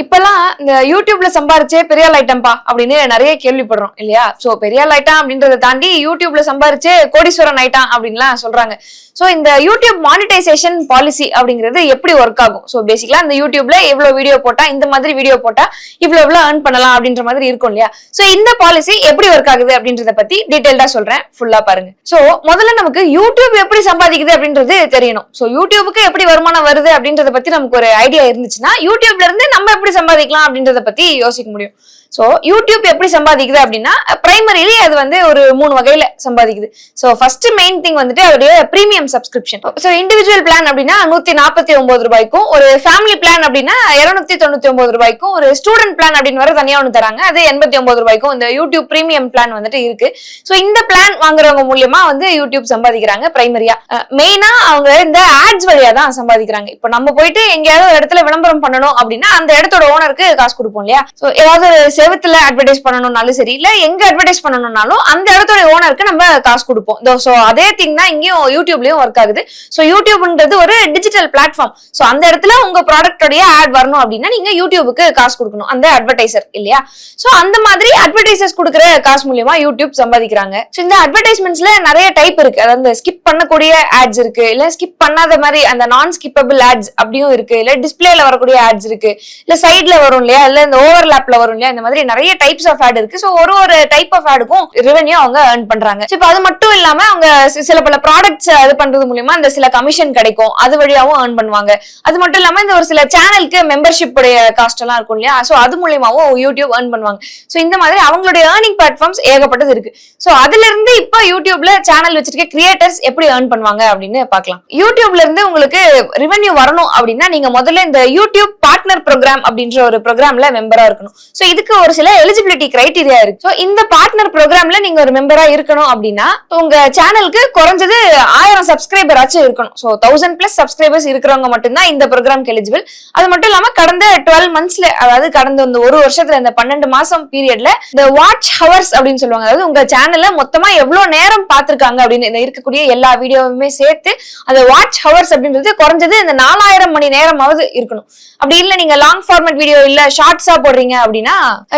இப்பெல்லாம் இந்த யூடியூப்ல சம்பாரிச்சே பெரிய ஆள் ஐட்டம்பா அப்படின்னு நிறைய கேள்விப்படுறோம் இல்லையா? சோ பெரிய ஐட்டம் அப்படின்றத தாண்டி யூடியூப்ல சம்பாரிச்சே கோடீஸ்வரன் ஐட்டம் அப்படின்லாம் சொல்றாங்க. சோ இந்த யூடியூப் மானிட்டைசேஷன் பாலிசி அப்படிங்கிறது எப்படி ஒர்க் ஆகும்? சோ பேசிக்கலா இந்த யூடியூப்ல எவ்வளவு வீடியோ போட்டா இந்த மாதிரி வீடியோ போட்டா இவ்வளவு இவ்வளோ ஏர்ன் பண்ணலாம் அப்படின்ற மாதிரி இருக்கும் இல்லையா? சோ இந்த பாலிசி எப்படி ஒர்க் ஆகுது அப்படின்றத பத்தி டீட்டெயில்டா சொல்றேன். ஃபுல்லா பாருங்க. சோ முதல்ல நமக்கு யூடியூப் எப்படி சம்பாதிக்குது அப்படின்றது தெரியணும். சோ யூடியூபுக்கு எப்படி வருமானம் வருது அப்படின்றத பத்தி நமக்கு ஒரு ஐடியா இருந்துச்சுன்னா யூடியூப்ல இருந்து நம்ம எப்படி சம்பாதிக்கலாம் அப்படின்றத பத்தி யோசிக்க முடியும். ஸோ யூடியூப் எப்படி சம்பாதிக்குது அப்படின்னா பிரைமரிலி அது வந்து ஒரு மூணு வகையில சம்பாதிக்குது. ஸோ ஃபர்ஸ்ட் மெயின் திங் வந்துட்டு அதோடைய premium subscription so individual plan அப்படின்னா நூத்தி நாற்பத்தி ஒன்பது ரூபாய்க்கும் ஒரு ஃபேமிலி பிளான் அப்படின்னா இருநூத்தி தொண்ணூத்தி ஒன்பது ரூபாய்க்கும் ஒரு ஸ்டூடெண்ட் பிளான் அப்படின்னு வர தனியா ஒன்று தராங்க. அது எண்பத்தி ஒன்பது ரூபாய்க்கும் இந்த யூடியூப் பிரீமியம் பிளான் வந்துட்டு இருக்கு. ஸோ இந்த பிளான் வாங்குறவங்க மூலியமா வந்து யூடியூப் சம்பாதிக்கிறாங்க பிரைமரியா மெயினா அவங்க இந்த ஆட்ஸ் வழியா தான் சம்பாதிக்கிறாங்க. இப்போ நம்ம போயிட்டு எங்கேயாவது ஒரு இடத்துல விளம்பரம் பண்ணணும் அப்படின்னா அந்த இடத்தோட ஓனருக்கு காசு கொடுப்போம் இல்லையா? ஸோ ஏதாவது செவத்துல அட்வர்டைஸ் பண்ணணும்னாலும் சரி இல்ல எங்க அட்வர்டைஸ் பண்ணணும்னாலும் அந்த இடத்தோட ஓனருக்கு நம்ம காசு கொடுப்போம். சோ அதே திங் தான் இங்கேயும் யூடியூப்லயும் ஒர்க் ஆகுது. சோ யூடியூப்ன்றது ஒரு டிஜிட்டல் பிளாட்ஃபார்ம் சோ அந்த இடத்துல உங்க ப்ராடக்டோடைய ஆட் வரணும் அப்படின்னா நீங்க யூடியூபுக்கு காசு கொடுக்கணும். அந்த அட்வர்டைசர் இல்லையா? சோ அந்த மாதிரி அட்வர்டைசர்ஸ் கொடுக்குற காசு மூலியமா யூடியூப் சம்பாதிக்கிறாங்க. சோ இந்த அட்வர்டைஸ்மெண்ட்ஸ்ல நிறைய டைப் இருக்கு. அதாவது ஸ்கிப் பண்ணக்கூடிய ஆட்ஸ் இருக்கு இல்ல ஸ்கிப் பண்ணாத மாதிரி அந்த நான் ஸ்கிப்பபிள் ஆட்ஸ் அப்படியும் இருக்கு இல்ல டிஸ்பிளேல வரக்கூடிய ஆட்ஸ் இருக்கு இல்ல சைட்ல வரும் இல்லையா? இல்ல இந்த ஓவர்லாப்ல வரும் இல்லையா? இந்த மாதிரி நிறைய டைப்ஸ் ஆஃப் ஆட் இருக்கு. ஸோ ஒரு ஒரு டைப் ஆஃப் ஆடுக்கும் ரெவன்யூ அவங்க ஏர்ன் பண்றாங்க. ஸோ இப்போ அது மட்டும் இல்லாம அவங்க சில பல ப்ராடக்ட்ஸ் இது பண்றது மூலியமா இந்த சில கமிஷன் கிடைக்கும். அது வழியாவும் ஏர்ன் பண்ணுவாங்க. அது மட்டும் இல்லாம இந்த ஒரு சில சேனலுக்கு மெம்பர்ஷிப் உடைய காஸ்ட் எல்லாம் இருக்கும் இல்லையா? ஸோ அது மூலியமாவும் யூடியூப் ஏர்ன் பண்ணுவாங்க. ஸோ இந்த மாதிரி அவங்களுடைய ஏர்னிங் பிளாட்ஃபார்ம்ஸ் ஏகப்பட்டது இருக்கு. ஸோ அதுல இருந்து இப்போ யூடியூப்ல சேனல் வச்சிருக்க கிரியேட்டர்ஸ் எப்படி ஏர்ன் பண்ணுவாங்க அப்படின்னு பார்க்கலாம். யூடியூப்ல இருந்து உங்களுக்கு ரிவென்யூ வரணும் அப்படின்னா நீங்க முதல்ல இந்த யூடியூப் பார்ட்னர் ப்ரோக்ராம் அப்படின்ற ஒரு ப்ரோக்ராம்ல மெம்பரா இருக்கணும். ஸோ இதுக்கு ஒரு சில எலிஜிபிலிட்டி கிரைடீரியா இருக்கு. ஸோ இந்த பார்ட்னர் ப்ரோக்ராம்ல நீங்க ஒரு மெம்பரா இருக்கணும் அப்படின்னா உங்க சேனலுக்கு குறைஞ்சது ஆயிரம் சப்ஸ்கிரைபர் ஆச்சும் இருக்கணும். ஸோ தௌசண்ட் பிளஸ் சப்ஸ்கிரைபர்ஸ் இருக்கிறவங்க மட்டும்தான் இந்த ப்ரோக்ராம்க்கு எலிஜிபிள் அது மட்டும் இல்லாம கடந்த டுவெல் மந்த்ஸ்ல அதாவது கடந்த இந்த ஒரு வருஷத்துல இந்த பன்னெண்டு மாசம் பீரியட்ல இந்த வாட்ச் ஹவர்ஸ் அப்படின்னு சொல்லுவாங்க. அதாவது உங்க சேனல்ல மொத்தமா எவ்வளவு நேரம் பார்த்திருக்காங்க அப்படின்னு இந்த இருக்கக்கூடிய எல்லா வீடியோவுமே சேர்த்து அந்த வாட்ச் ஹவர்ஸ் அப்படின்றது குறைஞ்சது இந்த நாலாயிரம் மணி நேரமாவது இருக்கணும். அப்படி இல்ல நீங்க லாங் ஃபார்மேட் வீடியோ இல்ல ஷார்ட்ஸா போடுறீங்க அப்படின்னா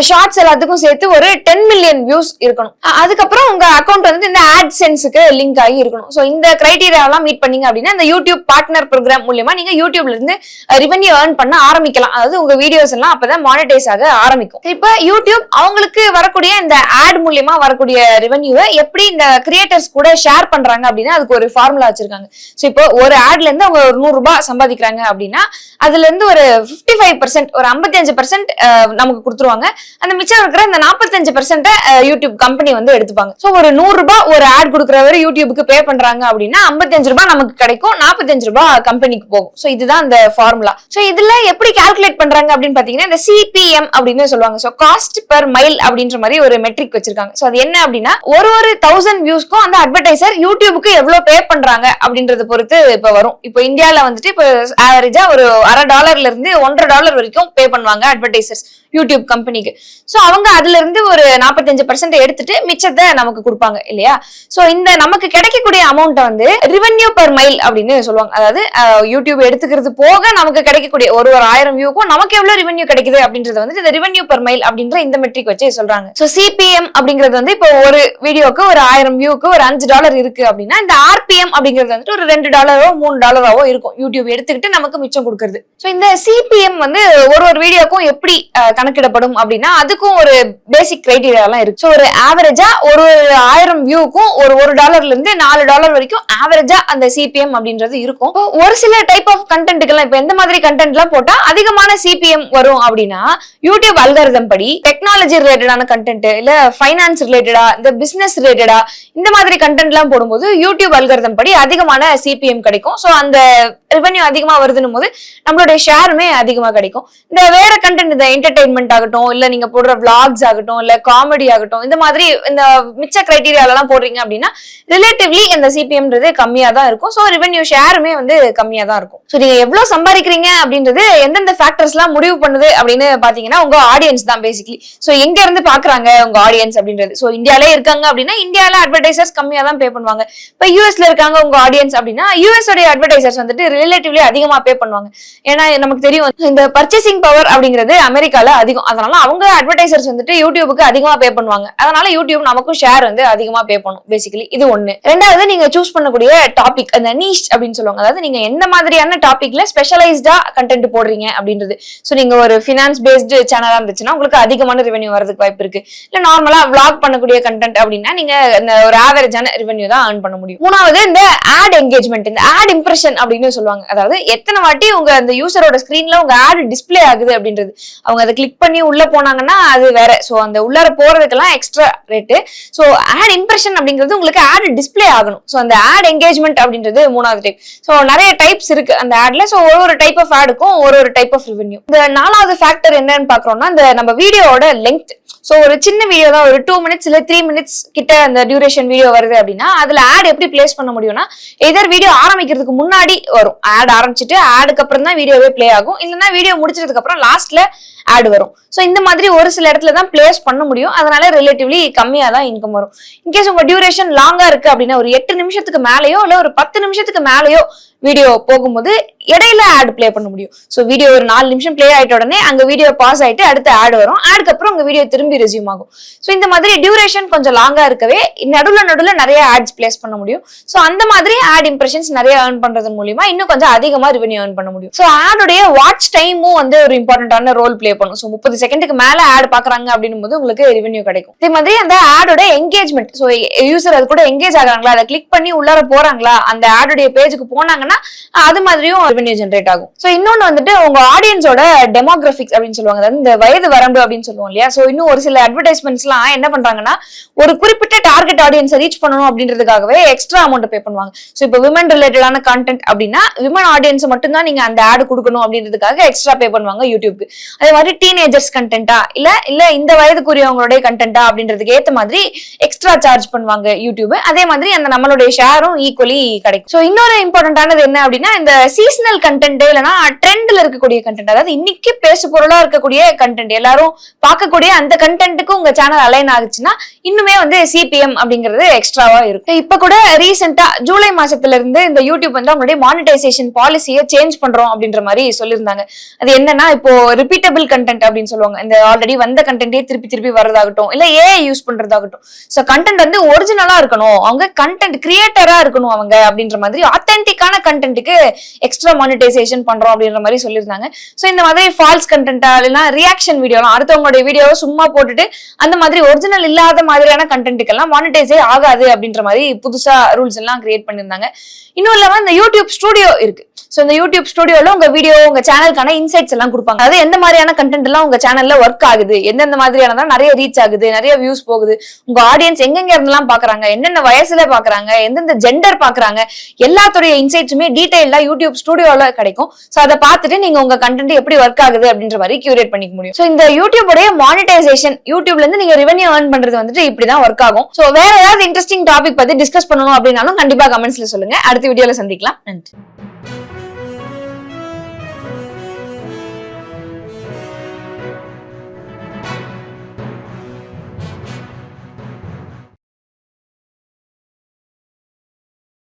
ஷார்ட்ஸ் எல்லாத்துக்கும் சேர்த்து ஒரு டென் மில்லியன் வியூஸ் இருக்கணும். அதுக்கப்புறம் உங்க அக்கௌண்ட் வந்து இந்த ஆட் சென்ஸுக்கு லிங்க் ஆகி இருக்கணும். ஸோ இந்த கிரைட்டீரியா எல்லாம் மீட் பண்ணீங்க அப்படின்னா இந்த யூடியூப் பார்ட்னர் ப்ரோக்ராம் மூலியமா நீங்க யூடியூப்ல இருந்து ரெவென்யூ ஏர்ன் பண்ண ஆரம்பிக்கலாம். அதாவது உங்க வீடியோஸ் எல்லாம் அப்பதான் மானிட்டைஸ் ஆக ஆரம்பிக்கும். இப்ப யூடியூப் அவங்களுக்கு வரக்கூடிய இந்த ஆட் மூலியமா வரக்கூடிய ரெவென்யூவை எப்படி இந்த கிரியேட்டர்ஸ் கூட ஷேர் பண்றாங்க அப்படின்னா அதுக்கு ஒரு ஃபார்முலா வச்சிருக்காங்க. ஸோ இப்போ ஒரு ஆட்ல இருந்து அவங்க ஒரு நூறு ரூபாய் சம்பாதிக்கிறாங்க அப்படின்னா அதுல இருந்து ஒரு 55% ஃபைவ் பர்சன்ட் ஒரு 55% பர்சன்ட் நமக்கு கொடுத்துருவாங்க. அந்த மிச்சம் இருக்கிற அந்த நாற்பத்தஞ்சு பர்சன்ட் யூடியூப் கம்பெனி வந்து எடுத்துப்பாங்க. சோ ஒரு நூறு ரூபாய் ஒரு ஆட் கொடுக்குறவர் யூடியூபுக்கு பே பண்றாங்க அப்படின்னா 55 ரூபாய் நமக்கு கிடைக்கும். 45 ரூபாய் கம்பெனிக்கு போகும். ஸோ இதுதான் அந்த ஃபார்முலா சோ இதுல எப்படி கால்குலேட் பண்றாங்க அப்படின்னு பாத்தீங்கன்னா இந்த சிபிஎம் அப்படின்னு சொல்லுவாங்க. ஸோ காஸ்ட் பெர் மைல் அப்படின்ற மாதிரி ஒரு மெட்ரிக் வச்சிருக்காங்க. ஸோ அது என்ன அப்படின்னா ஒரு ஒரு தௌசண்ட் வியூஸ்க்கும் அந்த அட்வர்டைசர் யூடியூபுக்கு எவ்வளவு பே பண்றாங்க அப்படின்றத பொறுத்து இப்ப வரும். இப்போ இந்தியாவில் வந்துட்டு இப்போ ஆவரேஜா ஒரு அரை டாலர்ல இருந்து ஒன்றரை டாலர் வரைக்கும் பே பண்ணுவாங்க அட்வர்டைசர்ஸ் யூடியூப் கம்பெனிக்கு சோ அவங்க அதுல இருந்து ஒரு நாற்பத்தஞ்சு பர்சன்ட் எடுத்துட்டு மிச்சத்தை நமக்கு கொடுப்பாங்க இல்லையா? சோ இந்த நமக்கு கிடைக்கக்கூடிய அமௌண்ட்டை வந்து ரிவென்யூ பர் மைல் அப்படின்னு சொல்லுவாங்க. அதாவது யூடியூப் எடுத்துக்கிறது போக நமக்கு கிடைக்கக்கூடிய ஒரு ஒரு ஆயிரம் வியூக்கும் நமக்கு எவ்வளவு ரெவென்யூ கிடைக்குது அப்படின்றது வந்து இந்த ரெவென்யூ பர் மைல் அப்படின்ற இந்த மெட்ரிக் வச்சு சொல்றாங்க. ஸோ சிபிஎம் அப்படிங்கிறது வந்து இப்போ ஒரு வீடியோக்கு ஒரு ஆயிரம் வியூக்கு ஒரு அஞ்சு டாலர் இருக்கு அப்படின்னா இந்த ஆர்பிஎம் அப்படிங்கிறது வந்துட்டு ஒரு ரெண்டு டாலரோ மூணு டாலராவோ இருக்கும். யூடியூப் எடுத்துக்கிட்டு நமக்கு மிச்சம் கொடுக்கறது. ஸோ இந்த சிபிஎம் வந்து ஒரு ஒரு வீடியோக்கும் எப்படி அஹ், கணக்கிடப்படும் அப்படின்னு அதுக்கும் ஒரு பேசிக் கிரைட்டீரியா எல்லாம் இருக்கு. ஸோ ஒரு ஆவரேஜா ஒரு ஆயிரம் வியூக்கும் ஒரு ஒரு டாலர்ல இருந்து நாலு டாலர் வரைக்கும் ஆவரேஜா அந்த சிபிஎம் அப்படின்றது இருக்கும். ஒரு சில டைப் ஆஃப் கண்டென்ட்டுக்கெல்லாம் இப்போ எந்த மாதிரி கண்டென்ட் எல்லாம் போட்டா அதிகமான சிபிஎம் வரும் அப்படின்னா யூடியூப் அல்காரிதம் படி டெக்னாலஜி ரிலேட்டடான கண்டென்ட் இல்ல ஃபைனான்ஸ் ரிலேட்டடா இந்த பிசினஸ் ரிலேட்டடா இந்த மாதிரி கண்டென்ட் எல்லாம் போடும்போது யூடியூப் அல்காரிதம் படி அதிகமான சிபிஎம் கிடைக்கும். ஸோ அந்த ரெவன்யூ அதிகமா வருதுன்னும் போது நம்மளுடைய ஷேருமே அதிகமா கிடைக்கும். இந்த வேற கண்டென்ட் இந்த என்டர்டைன்மெண்ட் ஆகட்டும் இல்ல நீங்க போடுற விளாக்ஸ் ஆகட்டும் இல்ல காமெடி ஆகட்டும் இந்த மாதிரி இந்த மிச்ச கிரைட்டீரியால எல்லாம் போடுறீங்க அப்படின்னா ரிலேட்டிவ்லி இந்த சிபிஎம்ன்றது கம்மியா தான் இருக்கும். ஸோ ரெவென்யூ ஷேருமே வந்து கம்மியா தான் இருக்கும். ஸோ நீங்க எவ்வளவு சம்பாதிக்கிறீங்க அப்படின்றது எந்தெந்த ஃபேக்டர்ஸ் எல்லாம் முடிவு பண்ணுது அப்படின்னு பாத்தீங்கன்னா உங்க ஆடியன்ஸ் தான் பேசிக்கலி ஸோ எங்க இருந்து பாக்குறாங்க உங்க ஆடியன்ஸ் அப்படின்றது? ஸோ இந்தியாலே இருக்காங்க அப்படின்னா இந்தியால அட்வர்டைசர்ஸ் கம்மியா தான் பே பண்ணுவாங்க. இப்போ யூஎஸ்ல இருக்காங்க உங்க ஆடியன்ஸ் அப்படின்னா யூஎஸ் உடைய அட்வர்டைசர்ஸ் வந்துட்டு ரிலேட்டிவ்லி அதிகமா பே பண்ணுவாங்க. ஏன்னா நமக்கு தெரியும் இந்த பர்ச்சேசிங் பவர் அப்படிங்கிறது அமெரிக்கால அதிகம். அதனால அவங்க அட்வர்டைசர்ஸ் வந்துட்டு யூடியூபுக்கு அதிகமா பே பண்ணுவாங்க. அதனால யூடியூப் நமக்கும் ஷேர் வந்து அதிகமா பே பண்ணும் பேசிக்கலி இது ஒண்ணு. ரெண்டாவது நீங்க சூஸ் பண்ணக்கூடிய டாபிக் அந்த நீஷ் அப்படின்னு சொல்லுவாங்க. அதாவது நீங்க எந்த மாதிரியான டாபிக்ல ஸ்பெஷலைஸ்டா கண்டென்ட் போடுறீங்க அப்படின்றது. சோ நீங்க ஒரு ஃபினான்ஸ் பேஸ்டு சேனலா இருந்துச்சுன்னா உங்களுக்கு அதிகமான ரெவென்யூ வரதுக்கு வாய்ப்பு இருக்கு. இல்ல நார்மலா விளாக் பண்ணக்கூடிய கண்டென்ட் அப்படின்னா நீங்க இந்த ஒரு ஆவரேஜான ரெவென்யூ தான் ஏர்ன் பண்ண முடியும். மூணாவது இந்த ஆட் என்கேஜ்மெண்ட் இந்த ஆட் இம்ப்ரெஷன் அப்படின்னு சொல்லுவாங்க. அதாவது எத்தனை வாட்டி உங்க அந்த யூசரோட ஸ்கிரீன்ல உங்க ஆட் டிஸ்ப்ளே ஆகுது அப்படின்றது. அவங்க அதை கிளிக் பண்ணி உள்ள போனாங்கன்னா அது வேற. ஸோ அந்த உள்ளார போறதுக்கெல்லாம் extra rate so ad impression அப்படிங்கிறது உங்களுக்கு ஆட் டிஸ்ப்ளே ஆகணும். ஸோ அந்த ஆட் என்கேஜ்மெண்ட் அப்படின்றது மூணாவது டைப் ஸோ நிறைய டைப்ஸ் இருக்கு அந்த ஆட்ல சோ ஒரு ஒரு டைப் ஆஃப் ஆடுக்கும் ஒரு ஒரு டைப் ஆஃப் ரெவென்யூ இந்த நாலாவது ஃபேக்டர் என்னன்னு பாக்குறோம்னா இந்த நம்ம வீடியோவோட லெங்க் ஸோ ஒரு சின்ன வீடியோ தான் ஒரு டூ மினிட்ஸ் இல்லை த்ரீ மினிட்ஸ் கிட்ட அந்த டியூரேஷன் வீடியோ வருது அப்படின்னா அதுல ஆட் எப்படி பிளேஸ் பண்ண முடியும்னா எதர் வீடியோ ஆரம்பிக்கிறதுக்கு முன்னாடி வரும். ஆட் ஆரம்பிச்சிட்டு ஆடுக்கு அப்புறம் தான் வீடியோவே பிளே ஆகும். இல்லைன்னா வீடியோ முடிச்சதுக்கு அப்புறம் லாஸ்ட்ல ஆட் வரும். ஸோ இந்த மாதிரி ஒரு சில இடத்துல தான் பிளேஸ் பண்ண முடியும். அதனால ரிலேட்டிவ்லி கம்மியாக தான் இன்கம் வரும். இன்கேஸ் உங்க டியூரேஷன் லாங்கா இருக்கு அப்படின்னா ஒரு எட்டு நிமிஷத்துக்கு மேலேயோ இல்லை ஒரு பத்து நிமிஷத்துக்கு மேலேயோ வீடியோ போகும்போது இடையில ஆட் ப்ளே பண்ண முடியும். ஸோ வீடியோ ஒரு நாலு நிமிஷம் ப்ளே ஆயிட்ட உடனே அங்க வீடியோ பாஸ் ஆயிட்டு அடுத்த ஆட் வரும். ஆடுக்கு அப்புறம் உங்க வீடியோ திரும்பி ரெசியூம் ஆகும். ஸோ இந்த மாதிரி டியூரேஷன் கொஞ்சம் லாங்கா இருக்கவே நடுவில் நடுவில் நிறைய ஆட்ஸ் பிளேஸ் பண்ண முடியும். ஸோ அந்த மாதிரி ஆட் இம்ப்ரெஷன்ஸ் நிறைய ஏர்ன் பண்றது மூலியமா இன்னும் கொஞ்சம் அதிகமா ரெவன்யூ ஏர்ன் பண்ண முடியும். ஸோ ஆடுடைய வாட்ச் டைமும் வந்து ஒரு இம்பார்ட்டன்டான ரோல் ப்ளே பண்ணும். ஸோ முப்பது செகண்டுக்கு மேல ஆட் பாக்குறாங்க அப்படின்னும் போது உங்களுக்கு ரெவன்யூ கிடைக்கும். இதே மாதிரி அந்த ஆடோட என்கேஜ்மெண்ட் ஸோ யூசர் அது கூட எங்கேஜ் ஆகுறாங்களா? அதை கிளிக் பண்ணி உள்ளார போறாங்களா? அந்த ஆடுடைய பேஜுக்கு போனாங்கன்னா அது மாதிரியும் ரெவன்யூ ஜென்ரேட் ஆகும். ஸோ இன்னொன்னு வந்துட்டு உங்க ஆடியன்ஸோட டெமோகிராபிக்ஸ் அப்படின்னு சொல்லுவாங்க. அதாவது இந்த வயது வரம்பு அப்படின்னு சொல்லுவோம் இல்லையா? ஸோ இன்னும் ஒரு சில அட்வர்டைஸ்மெண்ட்ஸ்லாம் என்ன பண்றாங்கன்னா ஒரு குறிப்பிட்ட டார்கெட் ஆடியன்ஸை ரீச் பண்ணணும் அப்படின்றதுக்காகவே எக்ஸ்ட்ரா அமௌண்ட் பே பண்ணுவாங்க. ஸோ இப்போ விமன் ரிலேட்டடான கண்டென்ட் அப்படின்னா விமன் ஆடியன்ஸ் மட்டும்தான் நீங்க அந்த ஆடு கொடுக்கணும் அப்படின்றதுக்காக எக்ஸ்ட்ரா பே பண்ணுவாங்க யூடியூப்க்கு அதே மாதிரி டீனேஜர்ஸ் கண்டென்ட்டா இல்ல இல்ல இந்த வயதுக்குரியவங்களுடைய கண்டென்ட்டா அப்படின்றதுக்கு ஏத்த மாதிரி எக்ஸ்ட்ரா சார்ஜ் பண்ணுவாங்க யூடியூப் அதே மாதிரி அந்த நம்மளுடைய ஷேரும் ஈக்குவலி கிடைக்கும். ஸோ இன்னொரு இம்பார்ட்டன்டானது என்ன அப்படின்னா இந்த சீசனல் கண்டென்ட் இல்லைன்னா ட்ரெண்ட்ல இருக்கக்கூடிய கண்டென்ட் அதாவது இன்னைக்கு பேசு பொருளா இருக்கக்கூடிய கண்டென்ட் எல்லாரும் பார்க்கக்கூடிய அந்த கண்டென்ட்டுக்கு உங்க சேனல் அலைன் ஆகுச்சுன்னா இன்னுமே வந்து சிபிஎம் அப்படிங்கிறது எக்ஸ்ட்ராவா இருக்கு இப்ப கூட ரீசெண்டா ஜூலை மாசத்துல இருந்து இந்த யூடியூப் வந்து அவங்களுடைய மானிட்டைசேஷன் பாலிசியை சேஞ்ச் பண்றோம் அப்படின்ற மாதிரி சொல்லியிருந்தாங்க. அது என்னன்னா இப்போ ரிப்பீட்டபிள் கண்டென்ட் அப்படின்னு சொல்லுவாங்க. இந்த ஆல்ரெடி வந்த கண்டென்ட்டே திருப்பி திருப்பி வர்றதாகட்டும் இல்ல ஏ யூஸ் பண்றதாகட்டும். சோ கண்டென்ட் வந்து ஒரிஜினலா இருக்கணும். அவங்க கண்டென்ட் கிரியேட்டரா இருக்கணும் அவங்க அப்படின்ற மாதிரி ஆத்தென்டிக்கான கண்டென்ட்டுக்கு எக்ஸ்ட்ரா மானிட்டைசேஷன் பண்றோம் அப்படின்ற மாதிரி சொல்லியிருந்தாங்க. ஸோ இந்த மாதிரி ஃபால்ஸ் கண்டென்ட்டா இல்லைன்னா ரியாக்ஷன் வீடியோலாம் அடுத்தவங்களுடைய வீடியோவை சும்மா போட்டுட்டு அந்த மாதிரி ஒரிஜினல் இல்லாத மாதிரியான கண்டென்ட்டுக்கெல்லாம் மானிட்டைஸே ஆகாது அப்படின்ற மாதிரி புதுசா ரூல்ஸ் எல்லாம் கிரியேட் பண்ணியிருந்தாங்க. இன்னும் இல்லாம இந்த யூடியூப் ஸ்டுடியோ இருக்கு. சோ இந்த யூடியூப் ஸ்டுடியோல உங்க வீடியோ உங்க சேனலுக்கான இன்சைட்ஸ் எல்லாம் கொடுப்பாங்க. அதாவது எந்த மாதிரியான கண்டென்ட் எல்லாம் உங்க சேனல்ல ஒர்க் ஆகுது எந்தெந்த மாதிரியானதா நிறைய ரீச் ஆகுது நிறைய வியூஸ் போகுது உங்க ஆடியன்ஸ் எங்கெங்க இருந்தெல்லாம் பாக்குறாங்க என்னென்ன வயசுல பாக்குறாங்க எந்தெந்த ஜெண்டர் பாக்குறாங்க எல்லாத்துடைய இன்சைட்ஸுமே டீடைல்டா யூடியூப் ஸ்டுடியோல கிடைக்கும். சோ அதை பார்த்துட்டு நீங்க உங்க கண்டென்ட் எப்படி ஒர்க் ஆகுது அப்படின்ற மாதிரி கியூரேட் பண்ணிக்க முடியும். சோ இந்த யூடியூபோடைய மானிட்டைசேஷன் யூடியூப்ல இருந்து நீங்க ரெவன்யூ ஏர்ன் பண்றது வந்துட்டு இப்படிதான் ஒர்க் ஆகும். சோ வேற ஏதாவது இன்ட்ரெஸ்டிங் டாபிக் பத்தி டிஸ்கஸ் பண்ணணும் அப்படின்னாலும் கண்டிப்பா கமெண்ட்ஸ்ல சொல்லுங்க. அடுத்த வீடியோல சந்திக்கலாம். நன்றி.